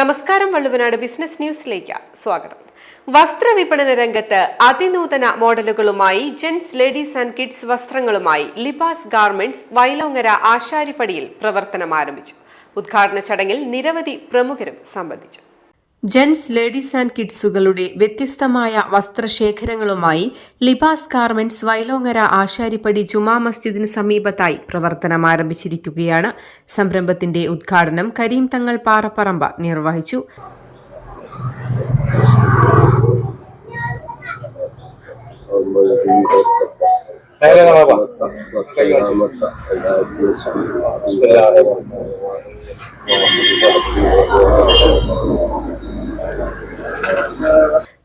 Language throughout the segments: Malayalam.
നമസ്കാരം വള്ളുവനാട് ബിസിനസ് ന്യൂസിലേക്ക് സ്വാഗതം. വസ്ത്രവിപണന രംഗത്ത് അതിനൂതന മോഡലുകളുമായി ജെൻസ് ലേഡീസ് ആൻഡ് കിഡ്സ് വസ്ത്രങ്ങളുമായി ലിബാസ് ഗാർമെന്റ്സ് വൈലോങ്ങര ആശാരിപ്പടിയിൽ പ്രവർത്തനം ആരംഭിച്ചു ഉദ്ഘാടന ചടങ്ങിൽ നിരവധി പ്രമുഖരും സംബന്ധിച്ചു. ജെൻസ് ലേഡീസ് ആൻഡ് കിഡ്സുകളുടെ വ്യത്യസ്തമായ വസ്ത്രശേഖരങ്ങളുമായി ലിബാസ് ഗാർമെന്റ്സ് വൈലോങ്ങര ആശാരിപ്പടി ജുമാ മസ്ജിദിന് സമീപത്തായി പ്രവർത്തനം ആരംഭിച്ചിരിക്കുകയാണ് സംരംഭത്തിന്റെ ഉദ്ഘാടനം കരീം തങ്ങൾ പാറപ്പറമ്പ നിർവഹിച്ചു.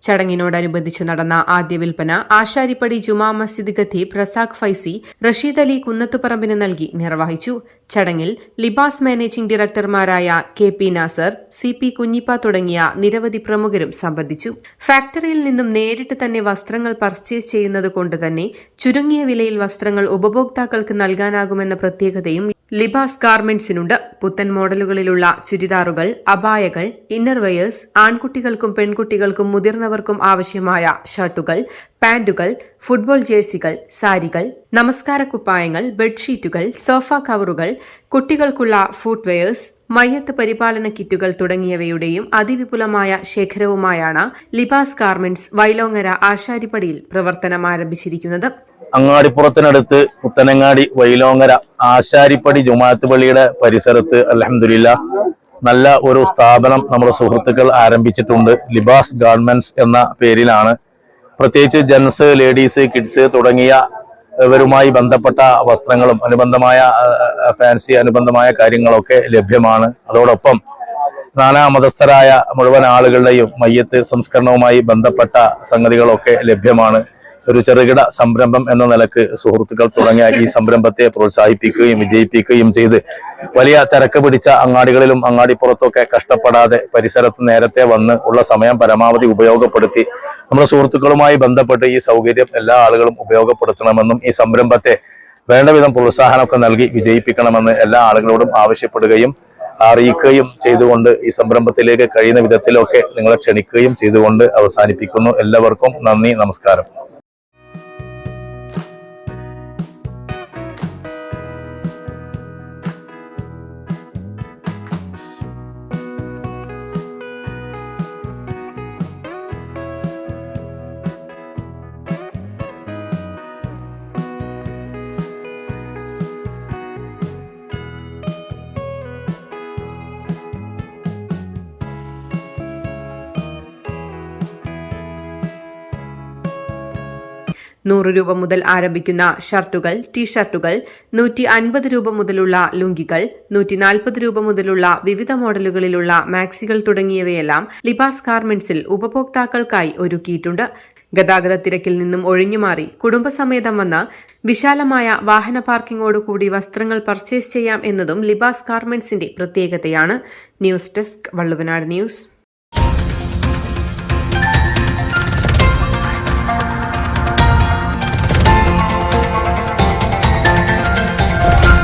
ചടങ്ങിനോടനുബന്ധിച്ചു നടന്ന ആദ്യ വിൽപ്പന ആശാരിപ്പടി ജുമാ മസ്ജിദ് ഖത്തീബ് പ്രസാഖ് ഫൈസി റഷീദ് അലി കുന്നത്തുപറമ്പിന് നൽകി നിർവഹിച്ചു. ചടങ്ങിൽ Libas managing ഡയറക്ടർമാരായ K P Nasar C P Kunjippa തുടങ്ങിയ നിരവധി പ്രമുഖരും സംബന്ധിച്ചു. ഫാക്ടറിയിൽ നിന്നും നേരിട്ട് തന്നെ വസ്ത്രങ്ങൾ പർച്ചേസ് ചെയ്യുന്നത് കൊണ്ട് തന്നെ ചുരുങ്ങിയ വിലയിൽ വസ്ത്രങ്ങൾ ഉപഭോക്താക്കൾക്ക് നൽകാനാകുമെന്ന പ്രത്യേകതയും ലിബാസ് ഗാർമെന്റ്സിനുണ്ട്. പുത്തൻ മോഡലുകളിലുള്ള ചുരിദാറുകൾ അബായകൾ ഇന്നർവെയേഴ്സ് ആൺകുട്ടികൾക്കും പെൺകുട്ടികൾക്കും മുതിർന്നവർക്കും ആവശ്യമായ ഷർട്ടുകൾ പാന്റുകൾ ഫുട്ബോൾ ജേഴ്സികൾ സാരികൾ നമസ്കാര കുപ്പായങ്ങൾ ബെഡ്ഷീറ്റുകൾ സോഫ കവറുകൾ കുട്ടികൾക്കുള്ള ഫുട്വെയേഴ്സ് മയ്യത്ത് പരിപാലന കിറ്റുകൾ തുടങ്ങിയവയുടെയും അതിവിപുലമായ ശേഖരവുമായാണ് ലിബാസ് ഗാർമെന്റ്സ് വൈലോങ്ങര ആശാരിപ്പടിയിൽ പ്രവർത്തനം ആരംഭിച്ചിരിക്കുന്നത് അങ്ങാടിപ്പുറത്തിനടുത്ത് പുത്തനങ്ങാടി വൈലോങ്ങര ആശാരിപ്പടി ജുമാഅത്ത് പള്ളിയുടെ പരിസരത്ത് അലഹമില്ല നല്ല ഒരു സ്ഥാപനം നമ്മുടെ സുഹൃത്തുക്കൾ ആരംഭിച്ചിട്ടുണ്ട്. ലിബാസ് ഗാർമെന്റ്സ് എന്ന പേരിലാണ്. പ്രത്യേകിച്ച് ജെൻസ് ലേഡീസ് കിഡ്സ് തുടങ്ങിയ ഇവരുമായി ബന്ധപ്പെട്ട വസ്ത്രങ്ങളും അനുബന്ധമായ ഫാൻസി അനുബന്ധമായ കാര്യങ്ങളൊക്കെ ലഭ്യമാണ്. അതോടൊപ്പം നാനാ മതസ്ഥരായ മുഴുവൻ ആളുകളുടെയും മയ്യത്ത് സംസ്കരണവുമായി ബന്ധപ്പെട്ട സംഗതികളൊക്കെ ലഭ്യമാണ്. ഒരു ചെറുകിട സംരംഭം എന്ന നിലയ്ക്ക് സുഹൃത്തുക്കൾ തുടങ്ങിയ ഈ സംരംഭത്തെ പ്രോത്സാഹിപ്പിക്കുകയും വിജയിപ്പിക്കുകയും ചെയ്ത് വലിയ തിരക്ക് പിടിച്ച അങ്ങാടികളിലും അങ്ങാടിപ്പുറത്തൊക്കെ കഷ്ടപ്പെടാതെ പരിസരത്ത് നേരത്തെ വന്ന് ഉള്ള സമയം പരമാവധി ഉപയോഗപ്പെടുത്തി നമ്മുടെ സുഹൃത്തുക്കളുമായി ബന്ധപ്പെട്ട് ഈ സൗകര്യം എല്ലാ ആളുകളും ഉപയോഗപ്പെടുത്തണമെന്നും ഈ സംരംഭത്തെ വേണ്ടവിധം പ്രോത്സാഹനമൊക്കെ നൽകി വിജയിപ്പിക്കണമെന്ന് എല്ലാ ആളുകളോടും ആവശ്യപ്പെടുകയും അറിയിക്കുകയും ചെയ്തുകൊണ്ട് ഈ സംരംഭത്തിലേക്ക് കഴിയുന്ന വിധത്തിലൊക്കെ നിങ്ങളെ ക്ഷണിക്കുകയും ചെയ്തുകൊണ്ട് അവസാനിപ്പിക്കുന്നു. എല്ലാവർക്കും നന്ദി നമസ്കാരം. നൂറ് രൂപ മുതൽ ആരംഭിക്കുന്ന ഷർട്ടുകൾ ടീഷർട്ടുകൾ നൂറ്റി അൻപത് രൂപ മുതലുള്ള ലുങ്കികൾ നൂറ്റി നാൽപ്പത് രൂപ മുതലുള്ള വിവിധ മോഡലുകളിലുള്ള മാക്സികൾ തുടങ്ങിയവയെല്ലാം ലിബാസ് ഗാർമെന്റ്സിൽ ഉപഭോക്താക്കൾക്കായി ഒരുക്കിയിട്ടുണ്ട്. ഗതാഗത തിരക്കിൽ നിന്നും ഒഴിഞ്ഞുമാറി കുടുംബസമേതം വന്ന് വിശാലമായ വാഹന പാർക്കിങ്ങോടുകൂടി വസ്ത്രങ്ങൾ പർച്ചേസ് ചെയ്യാം എന്നതും ലിബാസ് ഗാർമെന്റ്സിന്റെ പ്രത്യേകതയാണ്. News desk Valluvanad news.